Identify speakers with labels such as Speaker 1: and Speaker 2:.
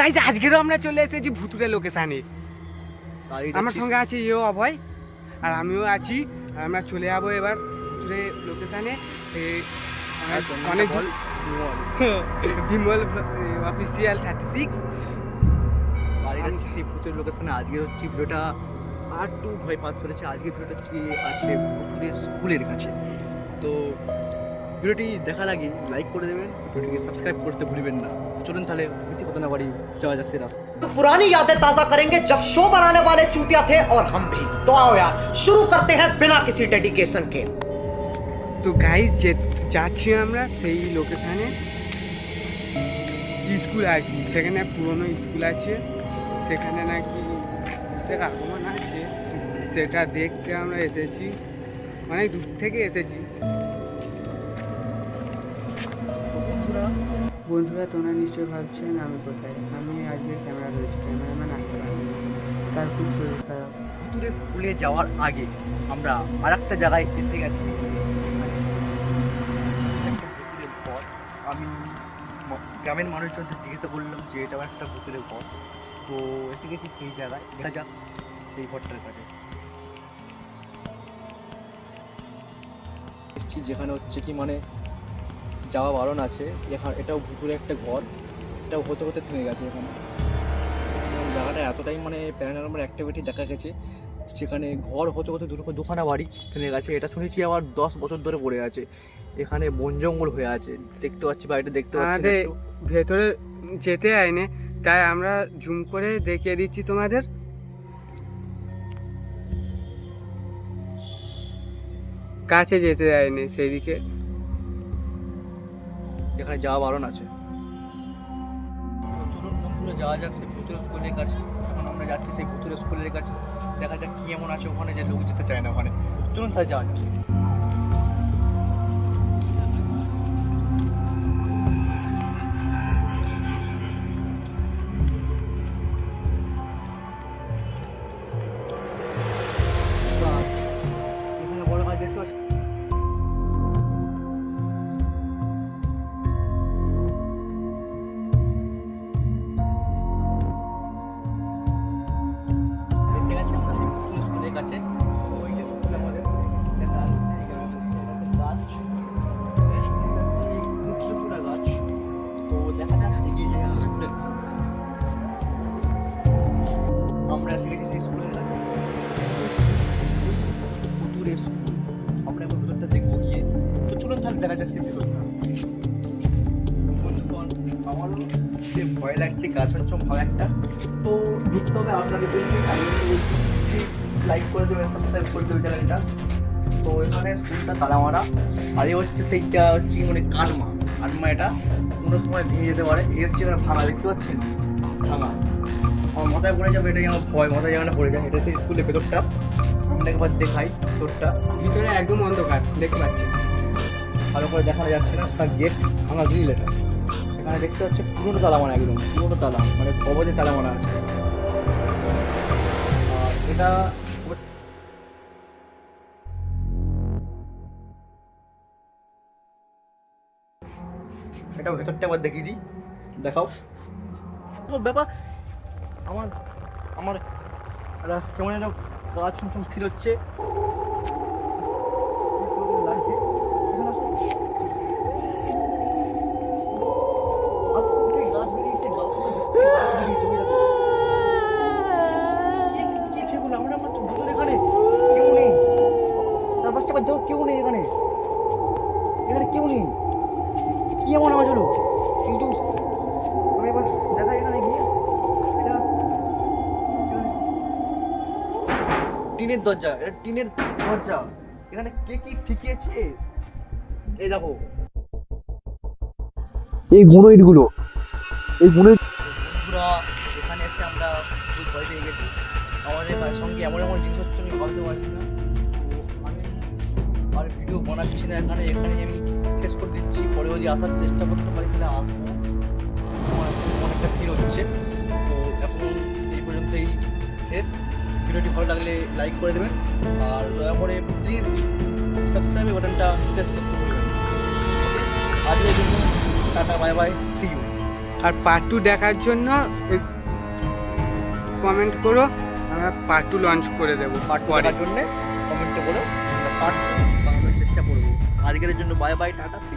Speaker 1: Guys আজকেরও আমরা চলে এসেছি ভুতুরে লোকেশানে আমার সঙ্গে আছে ইয়েও অভয় আর আমিও আছি। আর আমরা চলে যাব এবার ভুতুরে লোকেশানে সে অনেক- বিমল। অফিসিয়াল থার্টি সিক্স
Speaker 2: যাচ্ছি সেই ভূতের লোকেশনে আজকে হচ্ছে ভিডিওটা আর টু ভয় পাত চলেছে আজকে ভিডিওটা হচ্ছে আছে স্কুলের কাছে। তো ভিডিওটি দেখার আগে লাইক করে দেবেন ভিডিওটিকে সাবস্ক্রাইব করতে ভুলবেন না চলুন তাহলে বেশি কথা না বাড়ি যাওয়া যাচ্ছে রাস্তা
Speaker 3: तो पुरानी यादें ताजा करेंगे जब शो बनाने वाले चूतिया थे और हम भी तो आओ यार शुरू करते हैं बिना किसी डेडिकेशन के
Speaker 1: তো গাইজ যে যাচ্ছি আমরা সেই লোকেশানে স্কুল আর কি সেখানে পুরনো স্কুল আছে সেখানে নাকি ভূতের আগমন আছে সেটা দেখতে আমরা এসেছি অনেক দূর থেকে এসেছি বন্ধুরা তোমরা নিশ্চয়ই ভাবছেন আমি কোথায়? আমি আজকে ক্যামেরা রয়েছি ক্যামেরাম্যান আসতে পারি তার খুব শরীর খারাপ।
Speaker 2: ভূতের স্কুলে যাওয়ার আগে আমরা আর একটা জায়গায় এসে গেছি। আমি গ্রামের মানুষজনদের জিজ্ঞাসা করলাম যে এটাও একটা ভূতের ঘর। তো এসে গেছি সেই জায়গায়। দেখা যাক সেই ঘরটার কাছে। এসেছি যেখানে হচ্ছে কি মানে যাওয়া বারণ আছে। এখানে এটাও ভুতুরে একটা ঘর। এটাও হতে হতে থেমে গেছে এখানে। জায়গাটা এতটাই মানে প্যারানর্মাল অ্যাক্টিভিটি দেখা গেছে সেখানে ঘর হতে হতে দুটো দুখানা বাড়ি থেমে গেছে। এটা শুনেছি আবার দশ বছর ধরে পড়ে আছে। এখানে বন জঙ্গল হয়ে আছে। দেখতে পাচ্ছি বাড়িটা দেখতে পাচ্ছি
Speaker 1: ভেতরে যেতে আইনে। তাই আমরা জুম করে দেখিয়ে দিচ্ছি তোমাদের। কাছে যেতে দেয়নি সেই দিকে
Speaker 2: যেখানে যাওয়া বারণ আছে। যাওয়া যাক সেই পুতুল স্কুলের কাছে। এখন আমরা যাচ্ছি সেই পুতুল স্কুলের কাছে। দেখা যাক কি এমন আছে ওখানে যে লোক যেতে চায় না ওখানে। চলুন তাহলে যাওয়া যাক। ভয় লাগছে একটা, তো হবে আপনাদের লাইক করে সাবস্ক্রাইব করে চ্যানেলটা তো এখানে তালামারা। আর এ হচ্ছে সেইটা হচ্ছে মানে কানমা কানমা এটা সময় ভেঙে যেতে পারে। এর হচ্ছে দেখতে আমার মাথায় পড়ে যাবে, এটাই আমার ভয়, মাথায় যেখানে পড়ে যায়। এটা সেই স্কুলের ভেতরটা। আমরা একবার দেখাই, ভেতরটা।
Speaker 1: ভিতরে একদম অন্ধকার, দেখতে পাচ্ছি
Speaker 2: ভালো করে দেখানো যাচ্ছে না। তার গেট ভাঙা গ্রিল এখানে দেখতে হচ্ছে পুরোনো তালা মারা একদম, পুরোনো তালা মানে কবজে তালা মারা আছে। আর এটা এটা ভেতরটা একবার দেখিয়ে দিই। দেখাও। ব্যাপার, আমার আমার কেমন একটা গাছ ছুম ফিল হচ্ছে লাগছে এখানে আসো। আর থেকে গাছ বেরিয়েছে, গাছ থেকে গাছ বেরিয়েছে, ওই দেখো। কি- কি ফেগুন? আমরা মাত্র দুজন এখানে। কেউ নেই। তার পাশটা আবার দেখো, কেউ নেই এখানে। এখানে কেউ নেই। কি এমন আওয়াজ হলো? কিন্তু আমি এবার দেখাই এখানে গিয়ে। এটা এখানে- টিনের দরজা এটা টিনের দরজা। এখানে কে কি ঠিকিয়েছে? এই দেখো। এই গুঁড়ো ইটগুলো এই গুঁড়ো পুরা এখানে এসে আমরা খুব ভয় পেয়ে গেছি। আমাদের সঙ্গে এমন এমন জিনিস হচ্ছে আমি ভাবতে পারছি না। আমি আর ভিডিও বানাচ্ছি না এখানে এখানে আমি শেষ করে দিচ্ছি। পরে যদি আসার চেষ্টা করতে পারি তাহলে আসব। আমার অনেকটা ভিড় হচ্ছে। তো এখন এই পর্যন্তই শেষ। ভিডিওটি ভালো লাগলে লাইক করে দেবেন। আর দয়া করে প্লিজ সাবস্ক্রাইব বাটনটা প্রেস করতে ভুলবেন। আজকের জন্য tata bye bye see you
Speaker 1: R part two দেখার জন্য কমেন্ট করো আমরা পার্ট টু লঞ্চ করে দেবো
Speaker 2: পার্ট
Speaker 1: টু
Speaker 2: দেখার জন্য কমেন্টে বলো আমরা পার্ট বাংলার চেষ্টা করব। আজকের জন্য বাই বাই টাটা ফ্রি